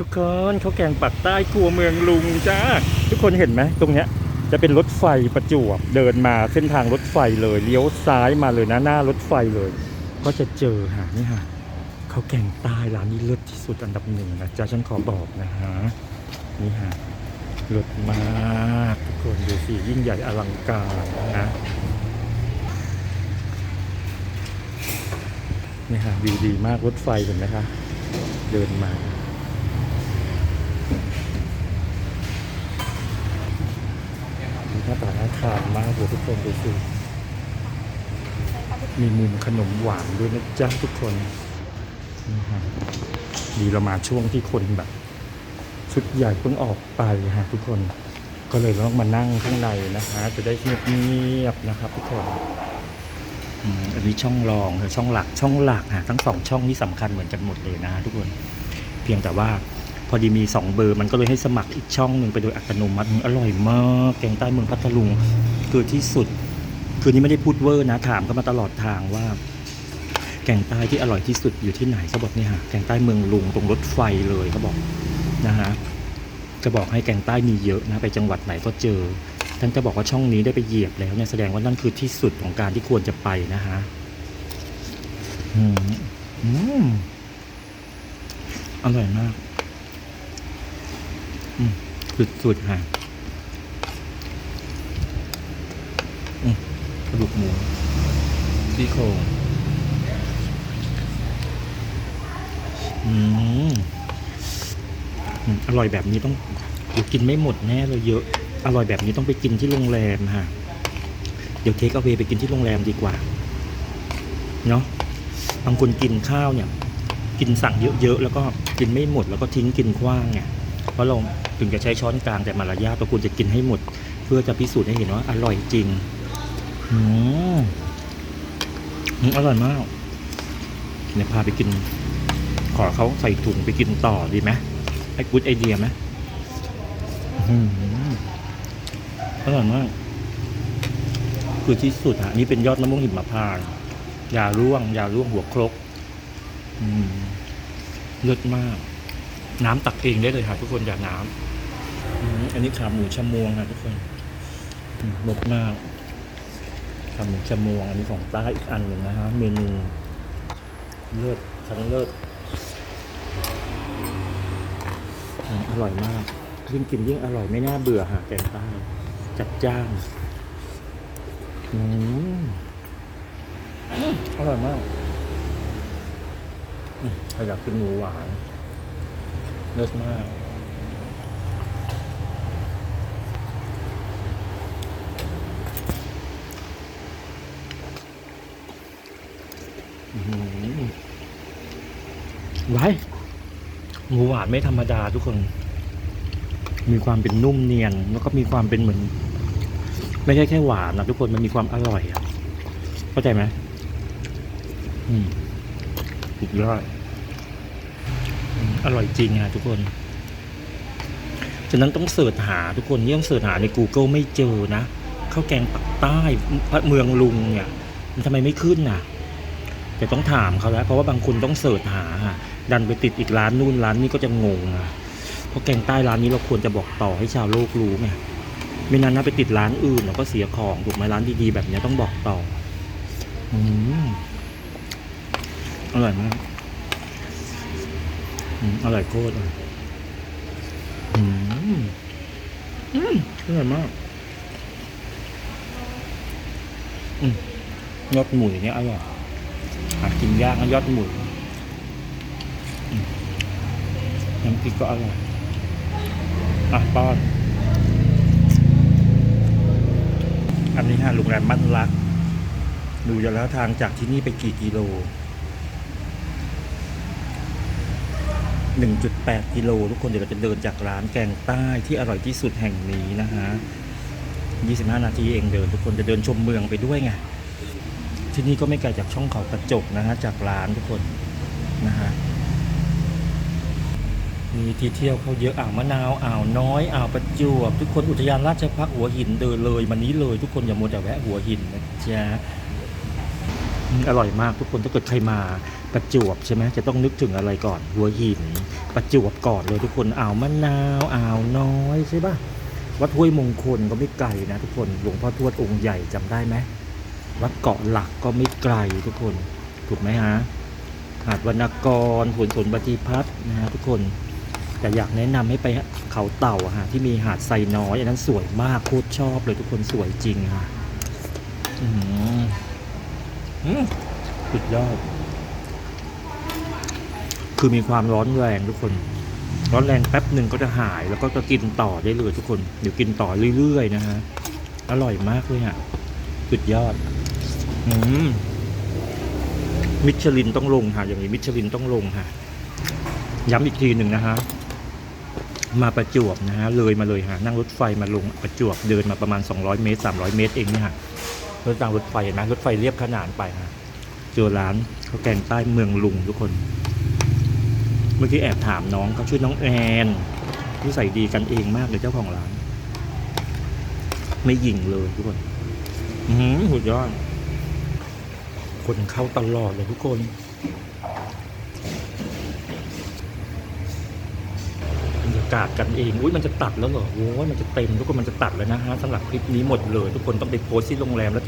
ทุกคนข้าวแกงปักใต้ครัวเมืองลุงจ้า ทุกคนเห็นไหมตรงเนี้ยจะเป็นรถไฟประจวบเดินมาเส้นทางรถไฟเลยเลี้ยวซ้ายมาเลยนะหน้ารถไฟเลย ก็จะเจอหานี่ฮะข้าวแกงใต้ร้านนี้เลิศที่สุดอันดับหนึ่งนะจ๊ะฉันขอบอกนะฮะนี่ฮะเลิศมากทุกคนดูสิยิ่งใหญ่อลังการนะนี่ฮะวิวดีมากรถไฟเห็นไหมคะเดินมา มีห น้าตาน่าทานมากเลยทุกคนดูสิมีมุมขนมหวานด้วยนะจ๊ะทุกคนนี่ฮะดีเรามาช่วงที่คนแบบชุดใหญ่เพิ่งออกไปฮะทุกคน ก็เลยต้องมานั่งข้างในนะคะจะได้เงียบๆนะครับ ทุกคนอันนี้ช่องรองคือช่องหลักช่องหลักฮะทั้งสองช่องนี้สำคัญเหมือนกันหมดเลยนะทุกคน เพียงแต่ว่า พอดีมี 2 เบอร์มันก็เลยให้สมัครอีกช่องหนึ่งไปโดยอัตโนมัติอร่อยมาก แกงใต้เมืองพัทลุงคือที่สุด คือนี้ไม่ได้พูดเวอร์นะถามก็มาตลอดทางว่า แกงใต้ที่อร่อยที่สุดอยู่ที่ไหนเขาบอกนี่ฮะแกงใต้เมืองลุงตรงรถไฟเลยเขาบอกนะฮะจะบอกให้แกงใต้มีเยอะนะไปจังหวัดไหนก็เจอท่านจะบอกว่าช่องนี้ได้ไปเหยียบแล้วเนี่ยแสดงว่านั่นคือที่สุดของการที่ควรจะไปนะฮะอืม อืม อร่อยมาก สุดๆฮะอืมกระดูกหมูซี่โครงอืมอร่อยแบบนี้ต้องเดี๋ยวกินไม่หมดแน่เลยเยอะ อร่อยแบบนี้ต้องไปกินที่โรงแรมฮะเดี๋ยวเทคเอาเวไปกินที่โรงแรมดีกว่า เนาะบางคนกินข้าวเนี่ย กินสั่งเยอะๆแล้วก็กินไม่หมดแล้วก็ทิ้งกินขว้างไงเพราะเรา ถึงจะใช้ช้อนกลางแต่มารยาทเราควรจะกินให้หมด เพื่อจะพิสูจน์ให้เห็นว่าอร่อยจริงอืมอร่อยมากเนี่ยพาไปกิน ขอเขาใส่ถุงไปกินต่อดีไหมไอ้กูดไอเดียไหมอร่อยมาก คือที่สุดอะนี่เป็นยอดมะม่วงหิมพานต์ยาร่วง ยาร่วงหัวครกอืมเลิศมาก น้ำตักเองได้เลยค่ะทุกคนอย่าน้ำอันนี้ขาหมูชะมวงค่ะทุกคนอืมรสมากขาหมูชะมวง อันนี้ของใต้อีกอันหนึ่งนะฮะเมนูเลิศทั้งเลิศอืมอร่อยมากยิ่งกินยิ่งอร่อยไม่น่าเบื่อค่ะแกงใต้จัดจ้านอืมอร่อยมากอยากกินหมูหวาน เลิศมากอื้อหือไว้หมูหวานไม่ธรรมดาทุกคน มีความเป็นนุ่มเนียน แล้วก็มีความเป็นเหมือน ไม่ใช่แค่หวานนะทุกคนมันมีความอร่อยอะเข้าใจไหมอืมสุดยอด อร่อยจริงอะทุกคนฉะนั้นต้องเสิร์ชหาทุกคนนี่ต้องเสิร์ชหาใน Google ไม่เจอนะข้าวแกงปักใต้พระเมืองลุงเนี่ยมันทำไมไม่ขึ้นน่ะ แต่ต้องถามเขาแล้ว เพราะว่าบางคนต้องเสิร์ชหา ดันไปติดอีกร้านนู่นร้านนี้ก็จะงงอะเพราะแกงใต้ร้านนี้เราควรจะบอกต่อให้ชาวโลกรู้ไงไม่นั้นนะไปติดร้านอื่นเราก็เสียของถูกไหมร้านดีๆแบบนี้ต้องบอกต่ออืมอร่อยมาก อร่อยโคตรเลยอืมอืมอร่อยมาก อืมยอดหมูเนี่ยอร่อยหากินยากนะยอดหมูน้ำพริกก็อร่อย อะป้อน อันนี้ฮะโรงแรมบ้านรัก ดูจะแล้วทางจากที่นี่ไปกี่กิโล 1.8 กิโลทุกคนเดี๋ยวเราจะเดินจากร้านแกงใต้ที่อร่อยที่สุดแห่งนี้นะฮะ 25 นาทีเองเดินทุกคนจะเดินชมเมืองไปด้วยไง ที่นี่ก็ไม่ไกลจากช่องเขากระจกนะฮะจากร้านทุกคนนะฮะ มีที่เที่ยวเขาเยอะอ่าวมะนาวอ่าวน้อยอ่าวประจวบ ทุกคนอุทยานราชพักหัวหินเดินเลยมันนี้เลยทุกคนอย่ามัวแต่แวะหัวหินนะจ๊ะอร่อยมากทุกคนถ้าเกิดใครมา ประจวบใช่ไหมจะต้องนึกถึงอะไรก่อน หัวหิน ประจวบก่อนเลยทุกคนอ่าวมะนาวอ่าวน้อยใช่ปะวัดห้วยมงคลก็ไม่ไกลนะทุกคนหลวงพ่อทวดองค์ใหญ่จำได้ไหมวัดเกาะหลักก็ไม่ไกลทุกคนถูกไหมฮะหาดวรรณกรผลสนปฏิพัฒน์นะฮะทุกคน แต่อยากแนะนำให้ไปเขาเต่าฮะที่มีหาดไซน้อยอันนั้นสวยมากโคตรชอบเลยทุกคนสวยจริงฮะอืมอืมสุดยอด คือมีความร้อนแรงทุกคน ร้อนแรงแป๊บหนึ่งก็จะหายแล้วก็จะกินต่อได้เลยทุกคน เดี๋ยวกินต่อเรื่อยๆนะฮะ อร่อยมากเลยฮะสุดยอด อืม มิชลินต้องลงค่ะอย่างนี้มิชลินต้องลงค่ะย้ำอีกทีหนึ่งนะฮะ มาประจวบนะฮะ เลยมาเลยฮะ นั่งรถไฟมาลงประจวบเดินมาประมาณ 200 เมตร 300 เมตรเองเนี่ยฮะรถทางรถไฟเห็นไหมรถไฟเรียบขนานไปฮะ เจอร้านข้าวแกงใต้เมืองลุงทุกคน เมื่อกี้แอบถามน้องเขาชื่อน้องแอนนิสัยดีกันเองมากเลยเจ้าของร้าน ไม่หยิ่งเลยทุกคนอือหือสุดยอดคนเข้าตลอดเลยทุกคนบรรยากาศกันเองอุ้ยมันจะตัดแล้วเหรอโอ้ยมันจะเต็มทุกคนมันจะตัดแล้วนะฮะสำหรับคลิปนี้หมดเลย ทุกคนต้องไปโพสต์ที่โรงแรมแล้ว